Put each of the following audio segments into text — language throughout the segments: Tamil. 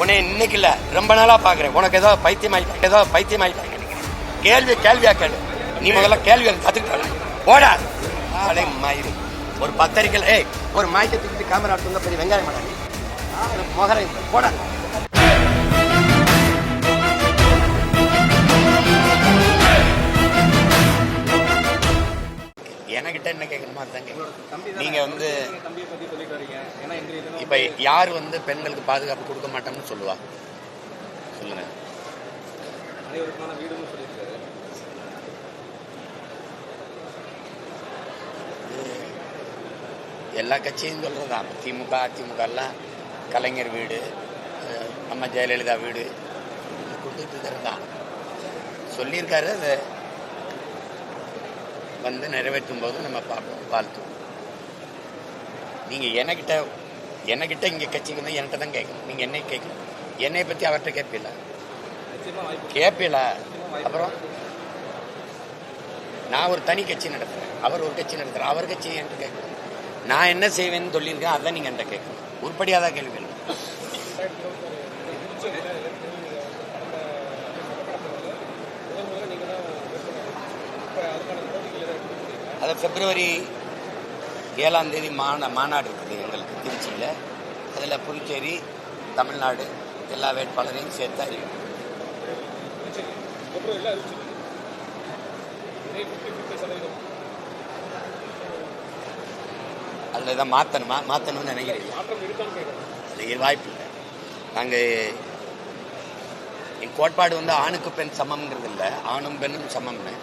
உன்னை இன்னைக்கு இல்ல ரொம்ப நாளா பாக்குறேன். உனக்கு ஏதோ பைத்தியம் ஆயிட்டாங்க ஏதோ பைத்தியம் ஆயிட்டாங்க கேள்வி கேள்வியா கேளு. நீ முதல்ல கேள்வி கத்துக்கிட்ட போடா. ஆளே மயிறு ஒரு பத்தரிக்கல ஏய் ஒரு மாய்க்க தூக்கிட்டு கேமரா எடுத்து பெரிய வெங்காயம் போடா முகரை போடா. என்கிட்ட என்ன கேட்கணுமோ அதுதான் கேட்கணும். நீங்க வந்து இப்ப யார் வந்து பெண்களுக்கு பாதுகாப்பு கொடுக்க மாட்டோம்னு சொல்லுவா? சொல்லுங்க. அனைவருக்கான வீடுன்னு சொல்லியிருக்காரு. எல்லா கட்சியும் சொல்றதுதான் திமுக அதிமுக எல்லாம் கலைஞர் வீடு நம்ம ஜெயலலிதா வீடு கொடுத்துட்டு இருக்கிறது தான். சொல்லியிருக்காரு அது வந்து நிறைவேற்றும் போது நம்ம பார்ப்போம் வாழ்த்துவோம். நீங்கள் என்கிட்ட என்கிட்ட இங்கே கட்சிக்கு வந்து என்கிட்ட தான் கேட்கணும். நீங்கள் என்னை கேட்கணும். என்னை பற்றி அவர்கிட்ட கேட்பீல கேட்பீல அப்புறம்? நான் ஒரு தனி கட்சி நடத்துகிறேன் அவர் ஒரு கட்சி நடத்துகிறேன் அவர் கட்சி என்கிட்ட கேட்கணும். நான் என்ன செய்வேன்னு சொல்லியிருக்கேன் அதான் நீங்கள் என்கிட்ட கேட்கணும். உருப்படியாதான் கேள்வி கேட்கணும். அது பிப்ரவரி ஏழாம் தேதி மாநா மாநாடு இருக்குது எங்களுக்கு திருச்சியில். அதில் புதுச்சேரி தமிழ்நாடு எல்லா வேட்பாளரையும் சேர்த்து அறிவிக்கும் அதில் தான் மாற்றணுமா மாற்றணும்னு நினைக்கிறீங்க? அது வாய்ப்பு இல்லை. நாங்கள் என் கோட்பாடு வந்து ஆணுக்கு பெண் சமம்ங்கிறது இல்லை. ஆணும் பெண்ணும் சமம்னு.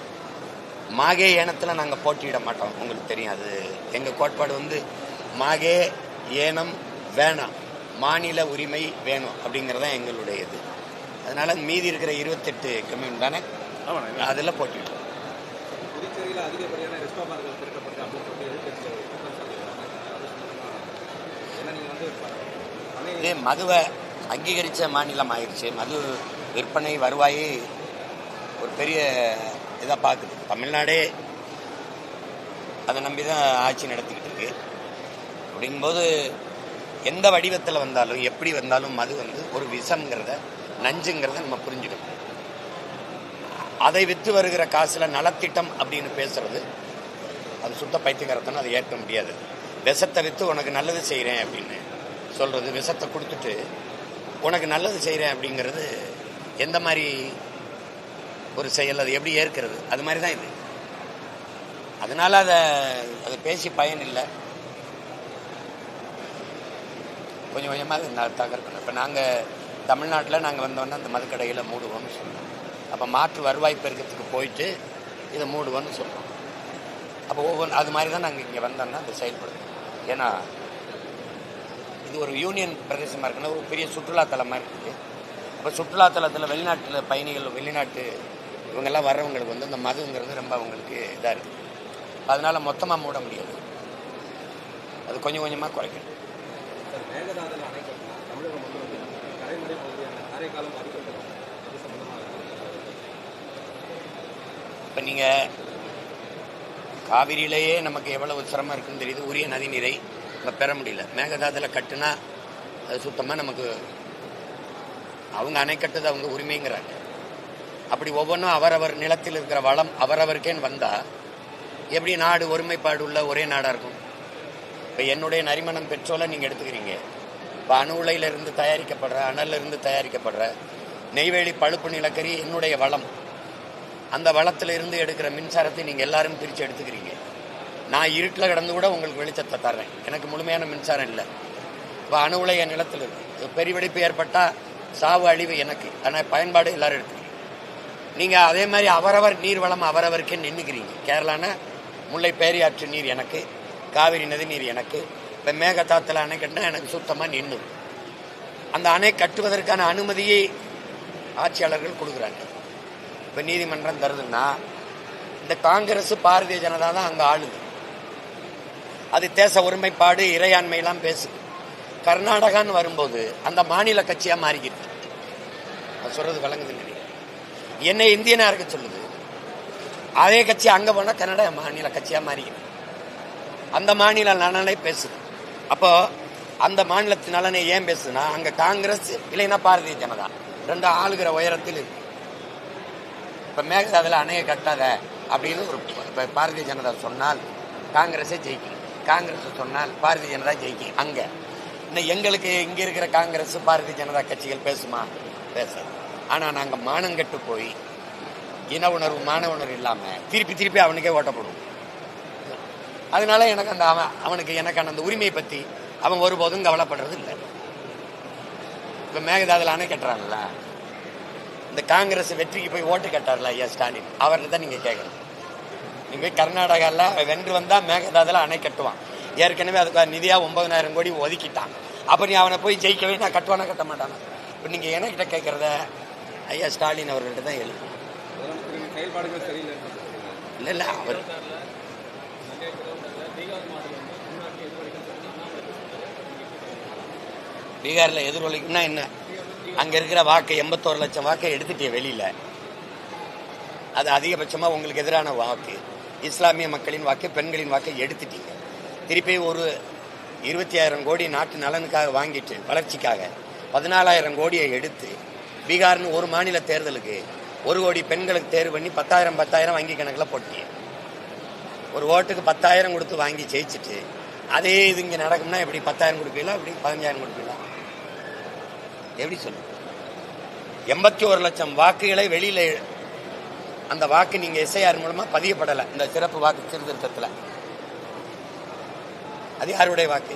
மாகே ஏனத்தில் நாங்கள் போட்டியிட மாட்டோம். உங்களுக்கு தெரியும் அது. எங்கள் கோட்பாடு வந்து மாகே ஏனம் வேணாம் மாநில உரிமை வேணும் அப்படிங்கிறது தான் எங்களுடைய இது அதனால மீதி இருக்கிற இருபத்தெட்டு கம்யூன் தானே? அதில் அனை இதே மதுவை அங்கீகரித்த மாநிலம் ஆயிடுச்சு மது விற்பனை வருவாய் ஒரு பெரிய இதாக பார்க்குது. தமிழ்நாடே அதை நம்பி தான் ஆட்சி நடத்திக்கிட்டு இருக்கு அப்படிங்கும்போது எந்த வடிவத்தில் வந்தாலும் எப்படி வந்தாலும் மது வந்து ஒரு விஷம்ங்கிறத நஞ்சுங்கிறத நம்ம புரிஞ்சுக்கணும். அதை விற்று வருகிற காசில் நலத்திட்டம் அப்படின்னு பேசுறது அது சுத்த பைத்தியக்காரத்தனம் அதை ஏற்க முடியாது. விஷத்தை விற்று உனக்கு நல்லது செய்கிறேன் அப்படின்னு சொல்கிறது விஷத்தை கொடுத்துட்டு உனக்கு நல்லது செய்கிறேன் அப்படிங்கிறது எந்த மாதிரி ஒரு செயல் அது எப்படி ஏற்கிறது? அது மாதிரி தான் இது. அதனால அதை அதை பேசி பயன் இல்லை. கொஞ்சம் கொஞ்சமாக அதை தகர்க்கணும். இப்போ நாங்கள் தமிழ்நாட்டில் நாங்கள் வந்தோன்னே அந்த மதுக்கடையில் மூடுவோம்னு சொன்னோம். அப்போ மாற்று வருவாய் பெருக்கத்துக்கு போயிட்டு இதை மூடுவோம்னு சொல்கிறோம் அப்போ ஒவ்வொன்று அது மாதிரி தான் நாங்கள் இங்கே வந்தோம்னா அது செயல்படுவோம் ஏன்னா இது ஒரு யூனியன் பிரதேசமாக இருக்குன்னா ஒரு பெரிய சுற்றுலாத்தலம் மாதிரி இருக்குது. அப்போ சுற்றுலாத்தலத்தில் வெளிநாட்டில் பயணிகள் வெளிநாட்டு இவங்கெல்லாம் வர்றவங்களுக்கு வந்து இந்த மதுங்கிறது ரொம்ப அவங்களுக்கு இதாக இருக்குது அதனால் மொத்தமாக மூட முடியாது. அது கொஞ்சம் கொஞ்சமாக குறைக்கணும் இப்போ நீங்கள் காவிரியிலேயே நமக்கு எவ்வளவு சிரமம் இருக்குன்னு தெரியுது. உரிய நதி நீரை நம்ம பெற முடியல. மேகதாதுல கட்டுனா அது சுத்தமாக நமக்கு அவங்க அணை கட்டுறது அவங்க உரிமைங்கிறாங்க. அப்படி ஒவ்வொன்றும் அவரவர் நிலத்தில் இருக்கிற வளம் அவரவருக்கேன்னு வந்தால் எப்படி நாடு ஒருமைப்பாடு உள்ள ஒரே நாடாக இருக்கும்? இப்போ என்னுடைய நரிமணம் பெட்ரோலை நீங்கள் எடுத்துக்கிறீங்க. இப்போ அணு உலையிலிருந்து தயாரிக்கப்படுற அனல்ல இருந்து தயாரிக்கப்படுற நெய்வேலி பழுப்பு நிலக்கரி என்னுடைய வளம். அந்த வளத்துல இருந்து எடுக்கிற மின்சாரத்தை நீங்கள் எல்லாரும் பிரித்து எடுத்துக்கிறீங்க. நான் இருட்டில் கிடந்து கூட உங்களுக்கு வெளிச்சத்தை தர்றேன். எனக்கு முழுமையான மின்சாரம் இல்லை. இப்போ அணு உலை என் நிலத்தில் இருக்கு. பெரிய வெடிப்பு ஏற்பட்டால் சாவு அழிவு எனக்கு. ஆனால் பயன்பாடு எல்லாரும் எடுத்துக்கிறீங்க நீங்கள் அதே மாதிரி அவரவர் நீர்வளம் அவரவருக்கே நின்றுக்கிறீங்க கேரளானா முல்லை பேரியாற்று நீர் எனக்கு காவிரி நதி நீர் எனக்கு இப்போ மேகதாத்தில் அணை கட்டினா எனக்கு சுத்தமாக நின்று அந்த அணை கட்டுவதற்கான அனுமதியை ஆட்சியாளர்கள் கொடுக்குறாங்க. இப்போ நீதிமன்றம் தருதுன்னா இந்த காங்கிரஸ் பாரதிய ஜனதா தான் அங்கே ஆளுது. அது தேச ஒருமைப்பாடு இறையாண்மையெல்லாம் பேசுது. கர்நாடகான்னு வரும்போது அந்த மாநில கட்சியாக மாறிக்கிட்டு. அது சொல்றது விளங்குது என்னை இந்தியனா இருக்க சொல்லுது. அதே கட்சி அங்கே போனால் கன்னட மாநில கட்சியாக மாறி அந்த மாநில நலனை பேசுது. அப்போ அந்த மாநிலத்து நலனை ஏன் பேசுனா அங்க காங்கிரஸ் இல்லைன்னா பாரதிய ஜனதா ரெண்டு ஆளுகிற உயரத்தில் இருக்கு. இப்ப மேகதாதுல அணையை கட்டாத அப்படின்னு ஒரு இப்போ பாரதிய ஜனதா சொன்னால் காங்கிரஸே ஜெயிக்கும். காங்கிரஸ் சொன்னால் பாரதிய ஜனதா ஜெயிக்கும். அங்க. இன்னும் எங்களுக்கு இங்க இருக்கிற காங்கிரஸ் பாரதிய ஜனதா கட்சிகள் பேசுமா? பேசாது. ஆனால் நாங்கள் மானம் மானங்கெட்டு போய் இன உணர்வு மான உணர்வு இல்லாமல் திருப்பி திருப்பி அவனுக்கே ஓட்டப்படும் அதனால எனக்கு அந்த அவன் அவனுக்கு எனக்கான அந்த உரிமையை பற்றி அவன் ஒருபோதும் கவலைப்படுறது இல்லை. இப்போ மேகதாதில் அணை கட்டுறாங்கல்ல? இந்த காங்கிரஸ் வெற்றிக்கு போய் ஓட்டு கட்டார்ல ஐயா ஸ்டாலின் அவர்கிட்ட தான் நீங்கள் கேட்கணும் நீங்கள் போய் கர்நாடகாவில் வென்று வந்தால் மேகதாதில் அணை கட்டுவான். ஏற்கனவே அதுக்கு நிதியாக ஒன்பதனாயிரம் கோடி ஒதுக்கிட்டான் அப்போ நீ அவனை போய் ஜெயிக்கவே நான் கட்டுவானா கட்ட மாட்டானா இப்போ நீங்கள் என்கிட்ட கேட்குறத ஐயா ஸ்டாலின் அவர்கள்ட்ட தான் எழுப்பணும் இல்லை செயல்பாடுகள் சரியில்லை அவர் பீகாரில் எதிரொலிக்கும்னா என்ன? அங்கே இருக்கிற வாக்கு எண்பத்தோரு லட்சம் வாக்கை எடுத்துட்டே வெளியில். அது அதிகபட்சமாக உங்களுக்கு எதிரான வாக்கு. இஸ்லாமிய மக்களின் வாக்கு பெண்களின் வாக்கை எடுத்துட்டீங்க. திருப்பி ஒரு இருபத்தி ஆயிரம் கோடி நாட்டு நலனுக்காக வாங்கிட்டு வளர்ச்சிக்காக பதினாலாயிரம் கோடியை எடுத்து பீகார்னு ஒரு மாநில தேர்தலுக்கு ஒரு கோடி பெண்களுக்கு தேர்வு பண்ணி பத்தாயிரம் பத்தாயிரம் வங்கி கணக்கில் போட்டீங்க. ஒரு ஓட்டுக்கு பத்தாயிரம் கொடுத்து வாங்கி ஜெயிச்சுட்டு அதே இது இங்கே நடக்கும்னா எப்படி பத்தாயிரம் கொடுப்பீங்களா எப்படி பதினஞ்சாயிரம் கொடுப்பீங்களா? எப்படி சொல்லு எண்பத்தி ஒரு லட்சம் வாக்குகளை வெளியில அந்த வாக்கு நீங்கள் எஸ்ஐஆர் மூலமா பதியப்படலை இந்த சிறப்பு வாக்கு சீர்திருத்தத்தில். அது யாருடைய வாக்கு?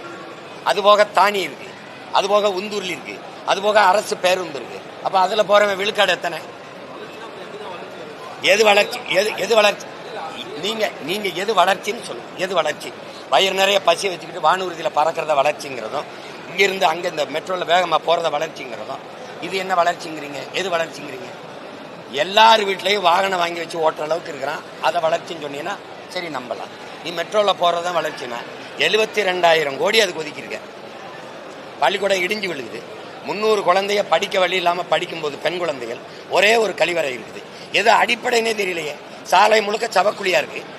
அதுபோக தானி இருக்கு. அதுபோக உந்தூர்ல இருக்கு. அதுபோக அரசு பேருந்து இருக்கு. அப்ப அதுல போறவன் விழுக்காடு எத்தனை? எது வளர்ச்சி எது எது வளர்ச்சி? நீங்க நீங்க எது வளர்ச்சின்னு சொல்லுங்க. எது வளர்ச்சி? வயிறு நிறைய பசி வச்சுக்கிட்டு வானூர்தியில பறக்கிறத வளர்ச்சிங்கிறதும் இங்கிருந்து அங்கே அங்க இந்த மெட்ரோல வேகமா போறத வளர்ச்சிங்கிறதும் இது என்ன வளர்ச்சிங்கிறீங்க? எது வளர்ச்சிங்கிறீங்க? எல்லார் வீட்லேயும் வாகனம் வாங்கி வச்சு ஓட்டுற அளவுக்கு இருக்கிறான். அதை வளர்ச்சின்னு சொன்னீங்கன்னா சரி நம்பலாம். நீ மெட்ரோல போறதான் வளர்ச்சினா எழுபத்தி ரெண்டாயிரம் கோடி அதுக்கு ஒதுக்கியிருக்க. பள்ளிக்கூடம் இடிஞ்சு விழுகுது. முந்நூறு குழந்தைய படிக்க வழி இல்லாமல் படிக்கும்போது பெண் குழந்தைகள் ஒரே ஒரு கழிவறை இருக்குது. எது அடிப்படைனே தெரியலையே. சாலை முழுக்க சவக்குழியாக இருக்குது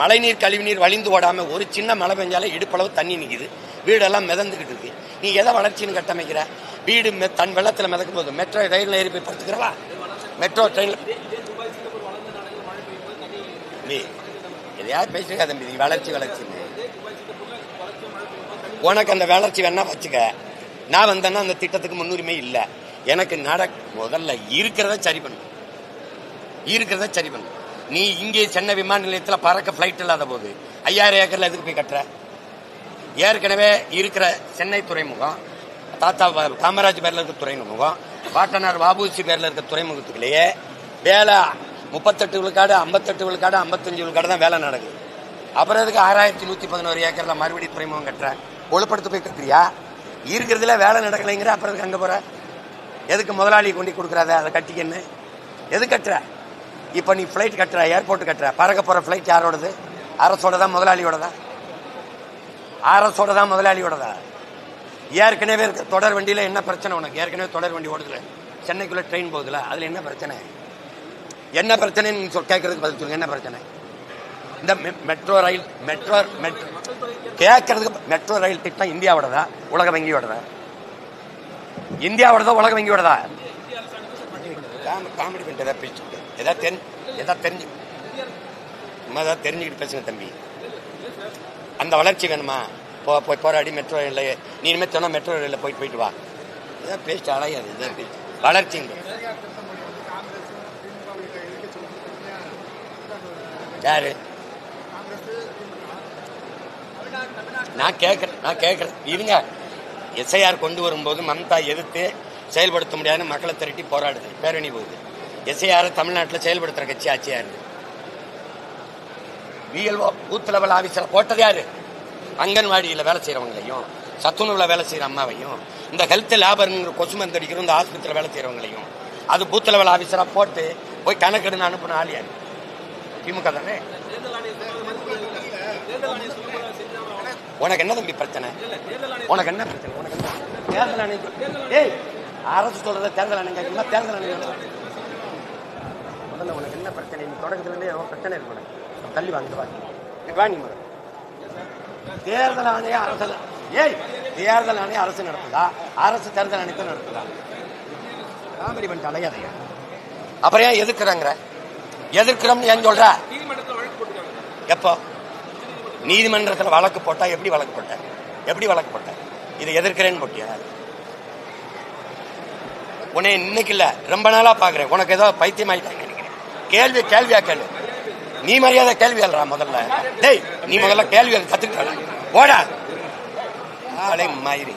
மழைநீர் கழிவுநீர் வழிந்து ஓடாமல் ஒரு சின்ன மழை பெஞ்சாலே இடுப்பளவு தண்ணி நிற்குது வீடெல்லாம் மிதந்துக்கிட்டு இருக்கு. நீ எதை வளர்ச்சின்னு கட்டமைக்கிற? வீடு தன் வெள்ளத்தில் மிதக்கும் போது மெட்ரோ ரயிலில் ஏறி போய் படுத்துக்கிறவா? மெட்ரோ ட்ரெயின் நீ எதையாவது பேசுங்க தம்பி? நீ வளர்ச்சி உனக்கு அந்த வளர்ச்சி வேணா வச்சுக்க. நான் வந்தேன்னா அந்த திட்டத்துக்கு முன்னுரிமை இல்லை. எனக்கு நட முதல்ல இருக்கிறத சரி பண்ணு. இருக்கிறத சரி பண்ணும் நீ இங்கே சென்னை விமான நிலையத்தில் பறக்க ஃப்ளைட் இல்லாத போது ஐயாயிரம் ஏக்கரில் எதுக்கு போய் கட்டுற? ஏற்கனவே இருக்கிற சென்னை துறைமுகம் தாத்தா காமராஜ் பேரில் இருக்க துறைமுகம் பாட்டனார் வாபூசி பேரில் இருக்க துறைமுகத்துக்குள்ளேயே வேலை. முப்பத்தெட்டு விழுக்காடு ஐம்பத்தெட்டு விழுக்காடு ஐம்பத்தஞ்சு விழுக்காடு தான் வேலை நடக்குது. அப்புறம் எதுக்கு ஆறாயிரத்தி நூற்றி பதினோரு ஏக்கரில் மறுபடியும் துறைமுகம் கட்டுறேன் ஒழுப்படுத்து போய் கேட்குறியா இருக்கிறதுல வேலை நடக்கலைங்கிற அப்புறம் அங்கே போகிற எதுக்கு முதலாளி கொண்டு கொடுக்குறாத? அதை கட்டிக்கன்னு எது கட்டுற? இப்போ நீ ஃப்ளைட் கட்டுற ஏர்போர்ட் கட்டுற. பறக்க போகிற ஃப்ளைட் யாரோடது? அரசோட தான் முதலாளியோடதா? அரசோட தான் முதலாளியோடதா? ஏற்கனவே இருக்க தொடர் வண்டியில் என்ன பிரச்சனை உனக்கு? ஏற்கனவே தொடர் வண்டி ஓடுதுல. சென்னைக்குள்ளே ட்ரெயின் போகுதுல. அதில் என்ன பிரச்சனை? என்ன பிரச்சனைன்னு சொல் கேட்கறதுக்கு பதில் சொல்லுங்க என்ன பிரச்சனை? இந்த மெட்ரோ ரயில் மெட்ரோ மெட்ரோ கேட்கறதுக்கு மெட்ரோ ரயில் திட்டம் இந்தியாவோடதா? உலக வங்கியோடதா இந்தியாவோடதா உலக வங்கியோடதா காமெடி பண்ணிட்டு எதாவது பேசிட்டு எதாவது தெரிஞ்சு எதாவது தெரிஞ்சு நம்ம எதாவது தெரிஞ்சுக்கிட்டு பேசுங்க தம்பி. அந்த வளர்ச்சி வேணுமா? போ போய் போராடி மெட்ரோ ரயிலில் நீ இனிமேல் சொன்னால் மெட்ரோ ரயிலில் போயிட்டு போயிட்டு வா. இதான் பேசிட்டு அலையாது இதான் பேச்சு வளர்ச்சி யாரு? நான் கேட்குறேன் நான் கேட்குறேன். இருங்க. எஸ்ஐஆர் கொண்டு வரும்போது மம்தா எதிர்த்து செயல்படுத்த முடியாதுன்னு மக்களை திரட்டி போராடுது. பேரணி போகுது? எஸ்ஐஆர் தமிழ்நாட்டில் செயல்படுத்துகிற கட்சி ஆட்சியாக இருக்குது பிஎல்ஓ பூத் லெவல் ஆஃபீஸரை போட்டது யாரு? அங்கன்வாடியில் வேலை செய்கிறவங்களையும் சத்துணவில் வேலை செய்கிற அம்மாவையும் இந்த ஹெல்த் லேபருங்கிற கொசு மருந்து அடிக்கிற இந்த ஆஸ்பத்திரியில் வேலை செய்கிறவங்களையும் அது பூத் லெவல் ஆஃபீஸராக போட்டு போய் கணக்கெடுன்னு அனுப்பின ஆள் யார்? திமுக தானே? உனக்கு என்ன தம்பி பிரச்சனை? உனக்கு என்ன பிரச்சனை? உனக்கு என்ன? தேர்தல் ஆணையம் ஏய் அரசு சொல்றத தேர்தல் ஆணையம் என்ன தேர்தல் ஆணையம் முதல்ல உனக்கு என்ன பிரச்சனை? நீ தொடக்கத்துலேருந்தே எவ்வளோ பிரச்சனை இருக்கு உனக்கு. தள்ளி வாங்க வா. இங்க வா நீ முதல்ல. தேர்தல் ஆணையம் அரசு ஏய் தேர்தல் ஆணையம் அரசு நடத்துதா? அரசு தேர்தல் ஆணையத்தை நடத்துதா? காமெடி பண்ணிட்டு அலையாதையா அப்புறம் ஏன் எதிர்க்கிறாங்கிற எதிர்க்கிறோம்னு ஏன் சொல்ற? எப்போ? நீதிமன்றத்தில் வழக்கு போட்டா எப்படி வழக்கு போட்ட எப்படி வழக்கு போட்ட இதை எதிர்க்கிறேன்னு போட்டியா உன்னை இன்னைக்கு இல்ல ரொம்ப நாளா பாக்குறேன். உனக்கு ஏதோ பைத்தியம் ஆயிட்டாங்க நினைக்கிறேன்? கேள்வி கேள்வியா கேளு. நீ மரியாதை கேள்வி எழுறா முதல்ல. டேய் நீ முதல்ல கேள்வி கத்துக்கிட்ட ஓடா ஆளே மாயிரி.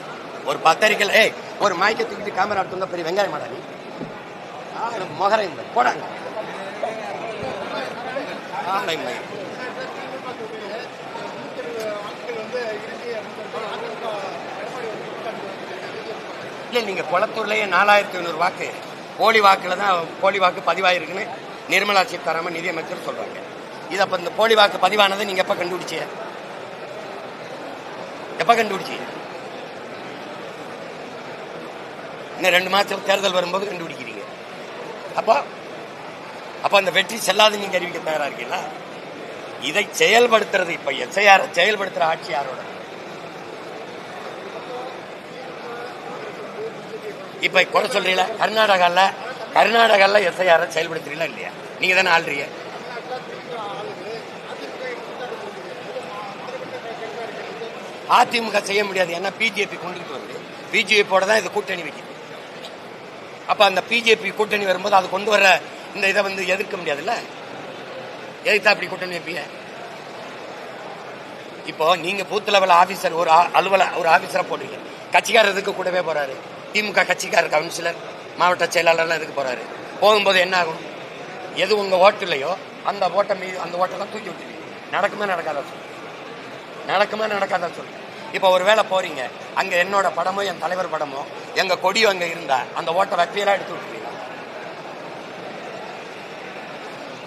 ஒரு பத்தரிக்கல ஏய் ஒரு மாய்க்க தூக்கிட்டு கேமரா எடுத்து வந்தா பெரிய வெங்காயம் மாடா நீ. மொகரை இந்த போடாங்க ஆளை மயிரி. இல்லை நீங்க குளத்தூர்லயே நாலாயிரத்தி ஐநூறு வாக்கு போலி வாக்குல தான் போலி வாக்கு பதிவாயிருக்குன்னு நிர்மலா சீதாராமன் நிதியமைச்சர் சொல்றாங்க. இது அப்ப இந்த போலி வாக்கு பதிவானதை நீங்க எப்ப கண்டுபிடிச்சி எப்ப கண்டுபிடிச்சீங்க? இன்னும் ரெண்டு மாசத்துல தேர்தல் வரும்போது கண்டுபிடிக்கிறீங்க. அப்போ அப்ப அந்த வெற்றி செல்லாது நீங்க அறிவிக்க தயாரா இருக்கீங்களா? இதை செயல்படுத்துறது இப்ப எஸ்ஐஆர் செயல்படுத்துற ஆட்சி யாரோட? இப்ப குறை சொல்றீங்களா? கர்நாடகால கர்நாடகால எஸ்ஐஆர் செயல்படுத்துறீங்களா இல்லையா? நீங்க தானே ஆள்றீங்க. அதிமுக செய்ய முடியாது. ஏன்னா பிஜேபி கொண்டுகிட்டு வருது. பிஜேபியோட தான் இது கூட்டணி வைக்கிது. அப்ப அந்த பிஜேபி கூட்டணி வரும்போது அது கொண்டு வர இந்த இதை வந்து எதிர்க்க முடியாதுல்ல? எதிர்த்தா அப்படி கூட்டணி வைப்பீங்க? இப்போ நீங்க பூத் லெவல் ஆபீசர் ஒரு ஆ- அலுவல ஒரு ஆபீசரை போடுவீங்க. கட்சிக்காரர் எதுக்கு கூடவே போறாரு? திமுக கட்சிக்காரர் கவுன்சிலர் மாவட்ட செயலாளர்லாம் எதுக்கு போறாரு? போகும்போது என்ன ஆகும்? எது உங்க ஓட்டு இல்லையோ அந்த ஓட்டை மீது அந்த ஓட்டெல்லாம் தூக்கி விட்டுருவீங்க நடக்குமா நடக்காதா சொல்லு. நடக்குமா நடக்காதா சொல்லு. இப்போ ஒரு வேளை போறீங்க அங்க என்னோட படமோ என் தலைவர் படமோ எங்க கொடியோ அங்க இருந்தா அந்த ஓட்டை வப்பியெல்லாம் எடுத்து விட்டுருவீங்க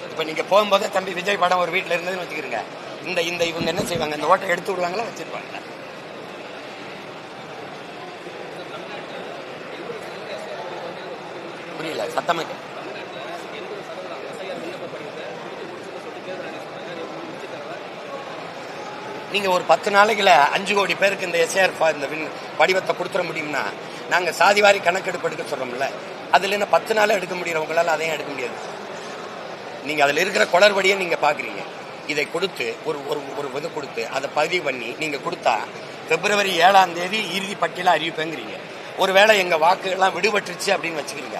இப்போ நீங்க போகும்போதே தம்பி விஜய் படம் ஒரு வீட்டில் இருந்ததுன்னு வச்சுக்கிறீங்க இந்த இந்த இவங்க என்ன செய்வாங்க? இந்த ஓட்டை எடுத்து விடுவாங்களா வச்சிருப்பாங்க புரியல சத்தமா நீங்க ஒரு பத்து நாளைக்குல அஞ்சு கோடி பேருக்கு இந்த எஸ்ஆர் இந்த படிவத்தை கொடுத்துட முடியும்னா நாங்க சாதிவாரி கணக்கெடுப்பு எடுக்க சொல்றோம்ல அதுல பத்து நாள் எடுக்க முடியறவங்களால அதையும் எடுக்க முடியாது. நீங்க அதுல இருக்கிற குளறுபடியை நீங்க பாக்குறீங்க. இதை கொடுத்து ஒரு ஒரு ஒரு இது கொடுத்து அதை பதிவு பண்ணி நீங்க கொடுத்தா பிப்ரவரி ஏழாம் தேதி இறுதி பட்டியல அறிவிப்பேங்கிறீங்க. ஒருவேளை எங்க வாக்குகள்லாம் விடுபட்டுருச்சு அப்படின்னு வச்சுக்கிறீங்க.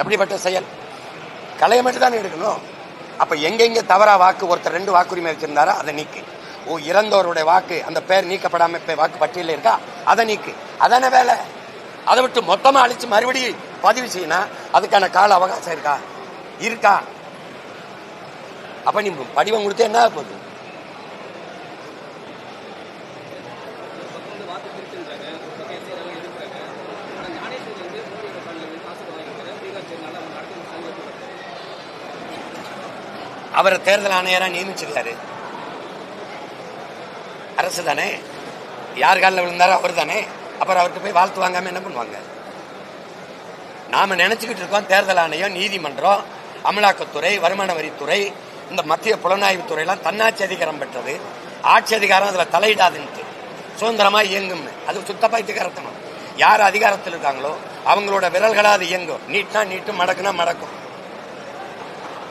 எப்படிப்பட்ட செயல். கலையை மட்டும் தானே எடுக்கணும். அப்ப எங்கெங்க தவறா வாக்கு ஒருத்தர் ரெண்டு வாக்குரிமை வச்சிருந்தாரோ அதை நீக்கு. ஓ இறந்தவருடைய வாக்கு அந்த பேர் நீக்கப்படாம இப்ப வாக்கு பட்டியலில் இருக்கா? அதை நீக்கு. அதானே வேலை? அதை விட்டு மொத்தமா அழிச்சு மறுபடியும் பதிவு செய்யணும் அதுக்கான கால அவகாசம் இருக்கா? இருக்கா. அப்ப நீ படிவம் கொடுத்து என்ன போகுது வந்து வாக்கு பிரிச்சுன்றாங்க ஒரு பக்கம் எஸ்ஐஆர் எதிர்க்கிறாங்க ஆனால் ஞானேஸ்வரி வந்து மோடி ஃபண்டில் காசு வாங்கிக்கிறாங்க பீகார் சேர்ந்தால அவங்க அடுத்த சங்கம் அவரை தேர்தல் ஆணையராக நியமிச்சிருக்காரு. அரசு தானே? யார் காலில் விழுந்தாரோ அவர் தானே? அப்புறம் அவருக்கு போய் வாழ்த்து வாங்காம என்ன பண்ணுவாங்க? நாம நினைச்சுக்கிட்டு இருக்கோம் தேர்தல் ஆணையம் நீதிமன்றம் அமலாக்கத்துறை வருமான வரித்துறை இந்த மத்திய புலனாய்வு துறையெல்லாம் தன்னாட்சி அதிகாரம் பெற்றது. ஆட்சி அதிகாரம் அதில் தலையிடாதுன்ட்டு. சுதந்திரமா இயங்கும்னு. அது சுத்த யார் அதிகாரத்தில் இருக்காங்களோ அவங்களோட விரல்களாக அது இயங்கும். நீட்னா நீட்டு மடக்குனா மடக்கும்.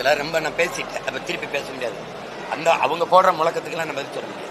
அதெல்லாம் ரொம்ப நான் பேசிட்டேன். அப்போ திருப்பி பேச முடியாது. அந்த அவங்க போடுற முழக்கத்துக்கெல்லாம் நான் பதில் சொல்ல முடியாது.